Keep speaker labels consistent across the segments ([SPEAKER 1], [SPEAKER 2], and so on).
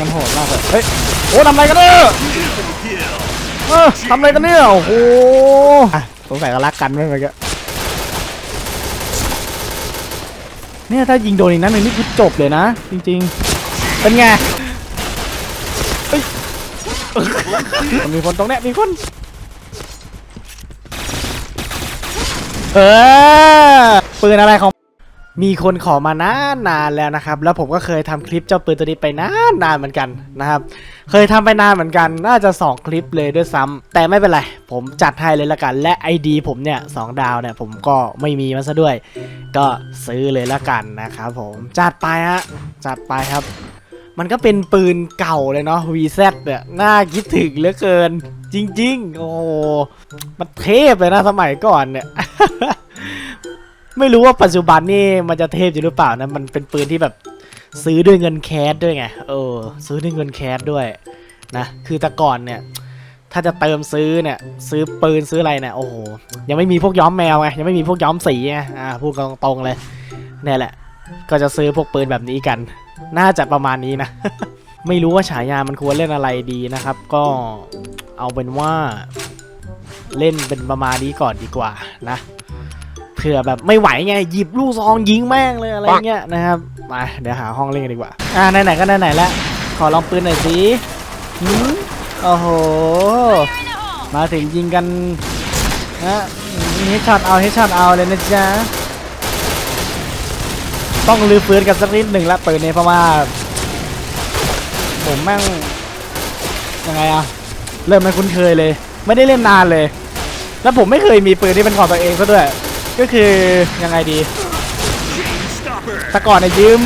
[SPEAKER 1] กันโหดมากเลยเฮ้ยโอ้ทำอะไรกันเนี่ยเออทำอะไรกันเนี่ยโอ้โหอะสงสัยก็รักกันไม่ไหมแกเนี่ยถ้ายิงโดนอีกนัดหนึ่งนี่คือจบเลยนะ จริง ๆ เป็นไงเฮ้ยมันมีคนตรงเนี้ยมีคนเออปืนอะไรของ มีคนขอมานานนานแล้วนะครับ แล้วผมก็เคยทำคลิปเจ้าปืนตัวนี้ไปนานนานเหมือนกันนะครับ เคยทำไปนานเหมือนกัน น่าจะ 2 คลิปเลยด้วยซ้ำแต่ไม่เป็นไร ผมจัดให้เลยละกัน และ ID ผมเนี่ยสดาวเนี่ยผมก็ไม่มีมันซะด้วย ก็ซื้อเลยละกันนะครับผม จัดไปฮะ จัดไปครับ มันก็เป็นปืนเก่าเลยเนาะ VZ เนี่ยน่าคิดถึงเหลือเกิน จริง ๆ โอ้โหมันเทพเลยนะสมัยก่อนเนี่ย ไม่รู้ว่าปัจจุบันนี่มันจะเทพอยู่หรือเปล่านะ มันเป็นปืนที่แบบซื้อด้วยเงินแคสด้วยไงเออซื้อด้วยเงินแคสด้วยนะคือแต่ก่อนเนี่ยถ้าจะเติมซื้อเนี่ยซื้อปืนซื้ออะไรเนี่ยโอ้โหยังไม่มีพวกย้อมแมวไงยังไม่มีพวกย้อมสีไงอ่าพูดตรงๆเลยเนี่ยแหละ ก็จะซื้อพวกปืนแบบนี้กัน น่าจะประมาณนี้นะ ไม่รู้ว่าฉายามันควรเล่นอะไรดีนะครับ ก็เอาเป็นว่าเล่นเป็นประมาณนี้ก่อนดีกว่านะ เผื่อแบบไม่ไหวไงหยิบลูกซองยิงแม่งเลยอะไรเงี้ยนะครับมาเดี๋ยวหาห้องเล่นกันดีกว่าอ่าไหนๆก็ไหนๆแล้วขอลองปืนหน่อยสิหืมโอ้โหมาถึงยิงกันนะเฮดช็อตเอาเฮดช็อตเอาเลยนะจ๊ะต้องลือฟื้นกันสักนิดหนึ่งละปืนนี้เพราะว่าผมแม่งยังไงอะเริ่มไม่คุ้นเคยเลย ไม่ได้เล่นนานเลย แล้วผมไม่เคยมีปืนที่เป็นของตัวเองซะด้วย ก็คือยังไงดี แต่ก่อนเนี่ยยืม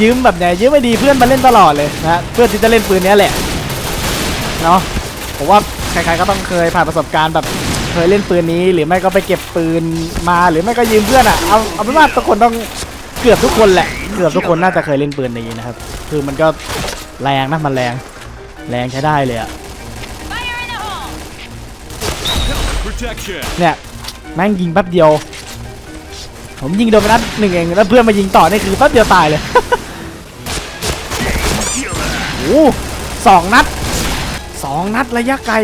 [SPEAKER 1] ยืมแบบไหนยืมไม่ดีเพื่อนมาเล่นตลอดเลยนะเพื่อนที่จะเล่นปืนเนี้ยแหละเนาะผมว่าใครๆก็ต้องเคยผ่านประสบการณ์แบบเคยเล่นปืนนี้ หรือไม่ก็ไปเก็บปืนมาหรือไม่ก็ยืมเพื่อนอะเอาเอาเป็นว่าทุกคนต้องเกือบทุกคนแหละเกือบทุกคนน่าจะเคยเล่นปืนนี้นะครับ คือมันก็แรงนะมันแรง แรงใช้ได้เลยอะ
[SPEAKER 2] Fire in the hole!
[SPEAKER 3] Protection.
[SPEAKER 1] เนี่ยแม่งยิงแป๊บเดียว ผมยิงโดนไปนัดหนึ่งเองแล้วเพื่อนมายิงต่อนี่คือแป๊บเดียวตายเลยโอ้สองนัดสองนัดระยะไกล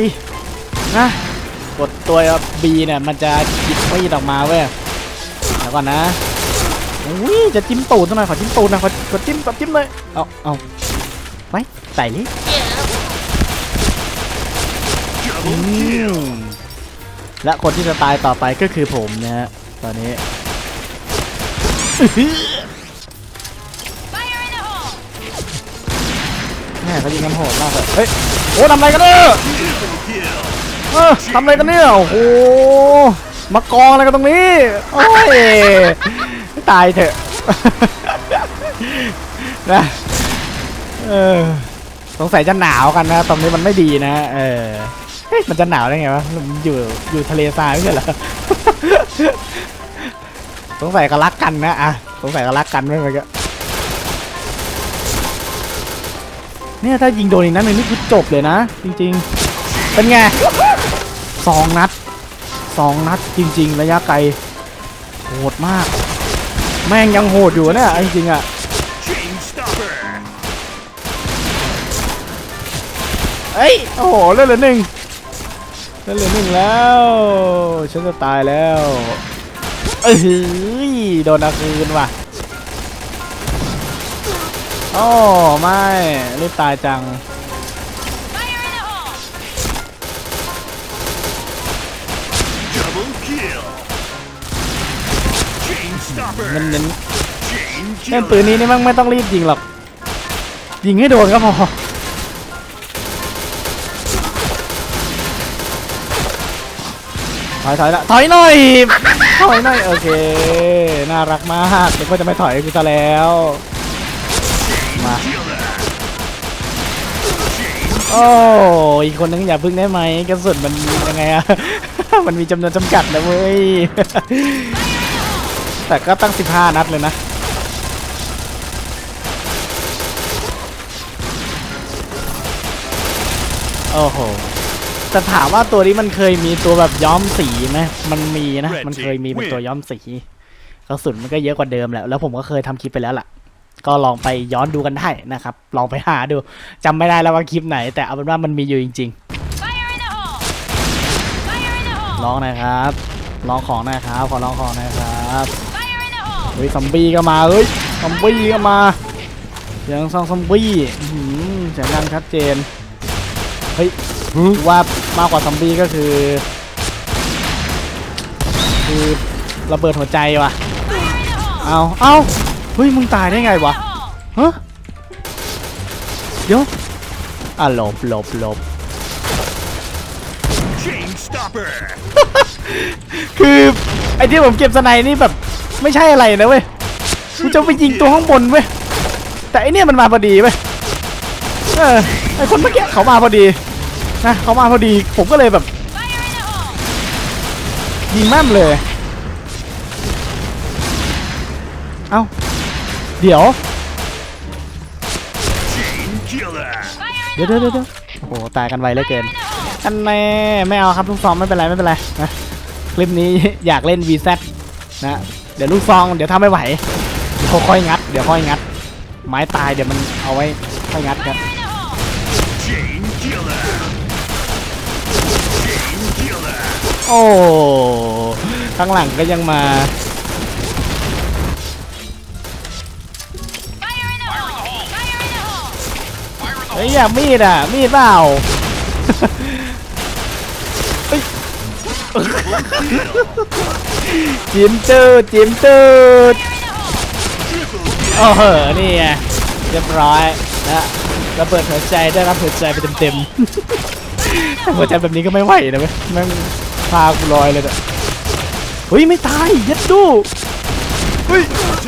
[SPEAKER 1] นะกดตัว B เนี่ยมันจะหยิบมีดออกมาเว้ยเดี๋ยวก่อนนะอุ้ยจะจิ้มตูดหน่อยขอจิ้มตูดหน่อยขอขอจิ้มขอจิ้มเลยเอาเอาไว้ใส่นี่และคนที่จะตายต่อไปก็คือผมนะฮะตอนนี้ แม่เขายิงกันโหดมากเลยเฮ้ยโอ้ทำอะไรกันเนี่ยเออทำอะไรกันเนี่ยโอ้โหมากองอะไรกันตรงนี้โอ้ยตายเถอะนะเออสงสัยจะหนาวกันนะตรงนี้มันไม่ดีนะ เอ้ยมันจะหนาวได้ไงวะอยู่อยู่ทะเลทรายไม่ใช่เหรอ สงสัยก็รักกันนะอะสงสัยก็รักกันไม่ไหมก็เนี่ยถ้ายิงโดนอีกนัดหนึ่งนี่คือจบเลยนะ จริง ๆ เป็นไงสองนัดสองนัดจริง ๆ ระยะไกลโหดมาก แม่งยังโหดอยู่เนี่ยจริงๆอะเอ้ยโอ้โหเล่นเหลือหนึ่งเล่นเหลือหนึ่งแล้วฉันจะตายแล้ว เอ้ยโดนอาคืนว่ะโอ้ไม่รีบตายจัง
[SPEAKER 3] Double kill. Chain stopper.
[SPEAKER 1] เน้น
[SPEAKER 3] Chain
[SPEAKER 1] ๆเล่น
[SPEAKER 3] killer.
[SPEAKER 1] ปืนนี้นี่มั่งไม่ต้องรีบยิงหรอก ยิงให้โดนก็พอ ถอยถอยละถอยหน่อย ถอยหน่อยโอเค น่ารักมากเดี๋ยวก็จะไม่ถอยกูซะแล้ว มาโอ้อีกคนนึงอย่าพึ่งได้ไหมกระสุนมันยังไงอะมันมีจำนวนจำกัดนะเว้ย แต่ก็ตั้ง 15 นัดเลยนะ โอ้โห แต่ถามว่าตัวนี้มันเคยมีตัวแบบย้อมสีไหมมันมีนะ มันเคยมีเป็นตัวย้อมสีกระสุนมันก็เยอะกว่าเดิมแหละแล้วผมก็เคยทำคลิปไปแล้วล่ะ ก็ลองไปย้อนดูกันได้นะครับ ลองไปหาดูจำไม่ได้แล้วว่าคลิปไหน แต่เอาเป็นว่ามันมีอยู่จริง
[SPEAKER 2] Fire in the hole! Fire in the
[SPEAKER 1] ๆ
[SPEAKER 2] hole!
[SPEAKER 1] ลองหนะครับลองของหนะครับขอลองของหนะครับ
[SPEAKER 2] Fire in the hole!
[SPEAKER 1] เฮ้ยซอมบี้ก็มาเฮ้ยซอมบี้ก็มาเสียงซองซอมบี้อื้อหือเสียงดังชัดเจนเฮ้ยว่า มากกว่าซอมบี้ก็คือ คือระเบิดหัวใจว่ะ เอาเอาเฮ้ยมึงตายได้ไงวะฮะเดี๋ยวอะหลบหลบหลบ
[SPEAKER 3] Chain stopper.
[SPEAKER 1] คือไอ้ที่ผมเก็บสไนนี่แบบไม่ใช่อะไรนะเว้ยกูจะไปยิงตัวข้างบนเว้ยแต่ไอเนี่ยมันมาพอดีเว้ยเออไอคนเมื่อกี้เขามาพอดี นะเขามาพอดีผมก็เลยแบบยิงแม่มเลย เอ้า เดี๋ยว เดี๋ยวเดี๋ยวเดี๋ยวโอ้โห ตายกันไวเหลือเกินอันแน่ไม่เอาครับลูกซองไม่เป็นไรไม่เป็นไรนะคลิปนี้อยากเล่น VZ นะ เดี๋ยวลูกซองเดี๋ยวทำไม่ไหวเดี๋ยวค่อยงัด เดี๋ยวค่อยงัด ไม้ตายเดี๋ยวมันเอาไว้ค่อยงัดกัน
[SPEAKER 3] killer. Chain killer.
[SPEAKER 1] โอ้ข้างหลังก็ยังมา เฮ้ยอยากมีดอะ มีดเปล่าจิ้มจืดจิ้มจืดโอ้โหนี่ไงเรียบร้อยนะระเบิดหัวใจได้รับหัวใจไปเต็มๆหัวใจแบบนี้ก็ไม่ไหวนะเว้ยแม่ง พากูลอยเลยเนี่ยเฮ้ยไม่ตายยัดดูเฮ้ย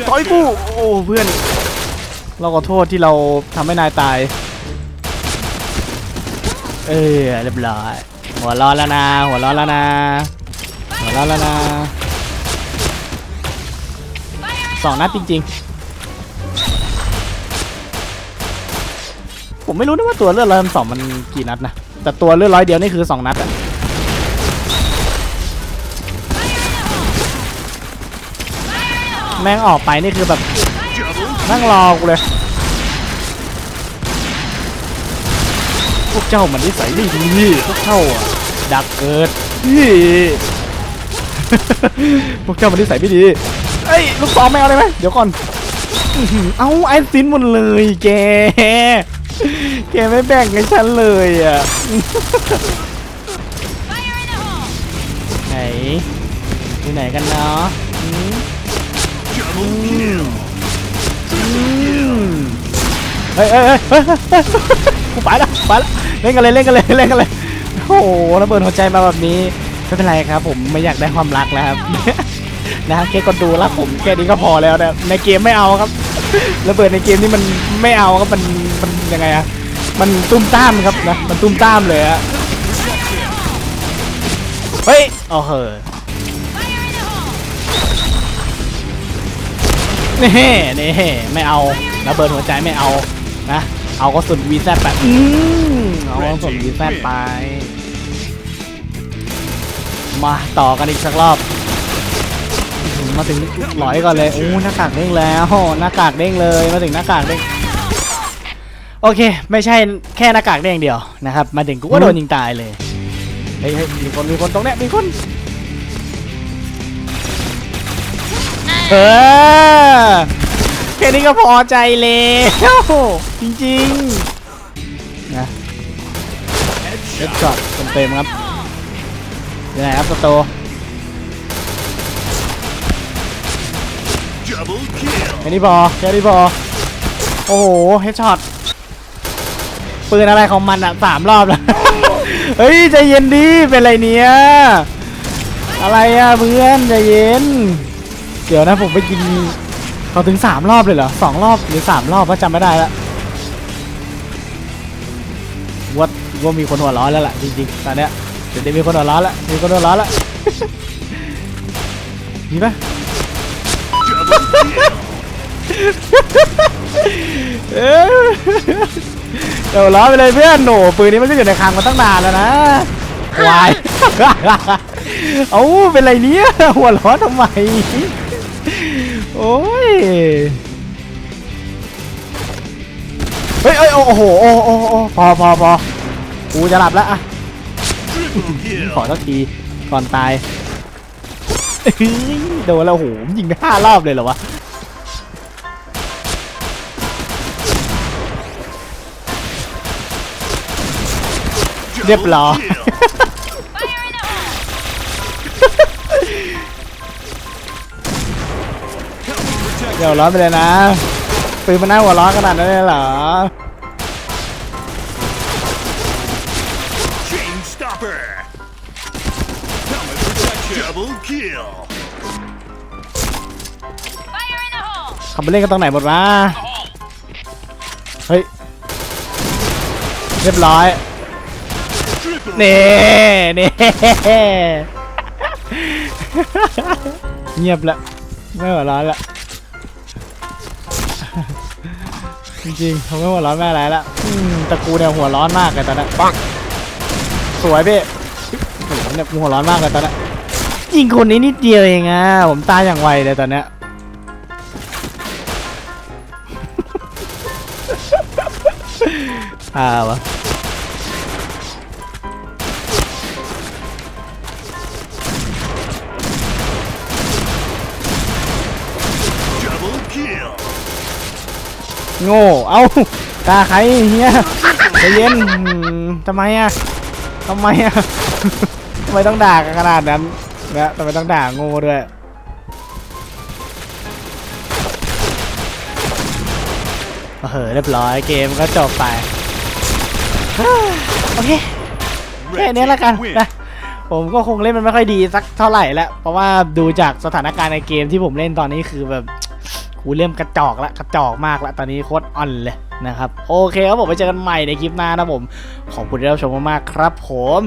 [SPEAKER 1] ต่อยกูโอ้เพื่อน เราขอโทษที่เราทำให้นายตาย เออเรียบร้อยหัวร้อนแล้วนะหัวร้อนแล้วนะหัวร้อนแล้วนะสองนัดจริง ๆ ผมไม่รู้นะว่าตัวเลือดร้อยสองมันกี่นัดนะแต่ตัวเลือดร้อยเดียวนี่คือสองนัดอะ แม่งออกไปนี่คือแบบนั่งรอกูเลยพวกเจ้ามันนิสัยไม่ดีพวกเจ้าอะดักเกิดนี่พวกเจ้ามันนิสัยไม่ดีเอ้ยลูกซองไม่เอาได้ไหมเดี๋ยวก่อนเอาไอ้ซินหมดเลยแกแกไม่แบ่งให้ฉันเลยอะไหนอยู่ไหนกันเนาะ เฮ้ยเฮ้ยเฮ้ยเฮ้ยเฮ้ยเฮ้ยกูไปละไปละเล่นกันเลยเล่นกันเลยเล่นกันเลยโอ้โหระเบิดหัวใจมาแบบนี้ไม่เป็นไรครับ ผมไม่อยากได้ความรักแล้วครับนะแค่คนดูรักผมแค่นี้ก็พอแล้วนะในเกมไม่เอาครับระเบิดในเกมนี่มันไม่เอาครับมันมันยังไงอะมันตุ้มต้ามครับนะมันตุ้มต้ามเลยอะเฮ้ยโอ้โห
[SPEAKER 2] Fire in the hole!
[SPEAKER 1] นี่นี่ไม่เอาระเบิดหัวใจไม่เอานะเอาก็สุดวีแซดไปอืมเอาก็สุดวีแซดไป มาต่อกันอีกสักรอบมาถึงหลอยก่อนเลยโอ้หน้ากากเด้งแล้วหน้ากากเด้งเลยมาถึงหน้ากากเด้งโอเค ไม่ใช่แค่หน้ากากเด้งเดียวนะครับ มาถึงกูก็โดนยิงตายเลยเฮ้ยเฮ้ยมีคนมีคนตรงเนี้ยมีคน เออแค่นี้ก็พอใจแล้วจริงๆนะเล็ดช็อตเต็มๆครับยังไงครับสโต้แค่นี้พอแค่นี้พอโอ้โหเฮดช็อตปืนอะไรของมันอะสามรอบแล้วเฮ้ยใจเย็นดิเป็นไรเนี้ยอะไรอะเพื่อนใจเย็น เดี๋ยวนะผมไปกินเขาถึงสามรอบเลยเหรอสองรอบหรือสามรอบก็จำไม่ได้ละว่าว่ามีคนหัวร้อนแล้วล่ะจริงๆตอนเนี้ยเดี๋ยวมีคนหัวร้อนละมีคนหัวร้อนละมีปะ
[SPEAKER 3] Double kill.
[SPEAKER 1] เอ้ยเดี๋ยวล้อไปเลยเพื่อนโหนูปืนนี้มันก็อยู่ในคลังมาตั้งนานแล้วนะควาย เอ้าเป็นไรเนี้ยหัวเร้อนทำไม โอ้ย เฮ้ยเอ้ยโอ้โห โอ้โอ้โอ้พอพอพอกูจะหลับแล้วอะ
[SPEAKER 3] Triple
[SPEAKER 1] ขอ
[SPEAKER 3] kill.
[SPEAKER 1] สักทีก่อนตายเฮ้ยโดนแล้วโหยิงไปห้ารอบเลยเหรอวะเรียบร้อย เดี๋ยวร้อนไปเลยนะปืนมันน่าหัวร้อนขนาดนั้นเลยเหรอ
[SPEAKER 3] Chain stopper. Helmet protection. Double kill.
[SPEAKER 2] Fire in the hole!
[SPEAKER 1] เขาไปเล่นกันตรงไหนหมดวะเฮ้ย เรียบร้อย
[SPEAKER 3] Triple
[SPEAKER 1] เน่เน่เงียบละ ไม่หัวร้อนละ จริงๆเขาไม่หัวร้อนไม่อะไรละอืมแตะกูเนี่ยหัวร้อนมากเลยตอนนี้ปังสวยพี่โอ้โหเนี่ยกูหัวร้อนมากเลยตอนนี้ยิงคนนี้นิดเดียวเองอะผมตายอย่างไวเลยตอนเนี้ยอ่าวะ โง่ เอ้าตาใครเฮียใจเย็นอืมทำไมอะทำไมอะทำไมต้องด่ากันขนาดนั้นเนี่ยทำไมต้องด่าโง่ด้วยโอเคเรียบร้อยเกมก็จบไปโอเคแค่นี้ละกัน
[SPEAKER 3] Win.
[SPEAKER 1] นะผมก็คงเล่นมันไม่ค่อยดีสักเท่าไหร่แล้วเพราะว่าดูจากสถานการณ์ในเกมที่ผมเล่นตอนนี้คือแบบ กูเริ่มกระจอกละกระจอกมากละตอนนี้โคตรอ่อนเลยนะครับ โอเคครับผมไปเจอกันใหม่ในคลิปหน้านะผม ขอบคุณที่รับชมมากๆครับผม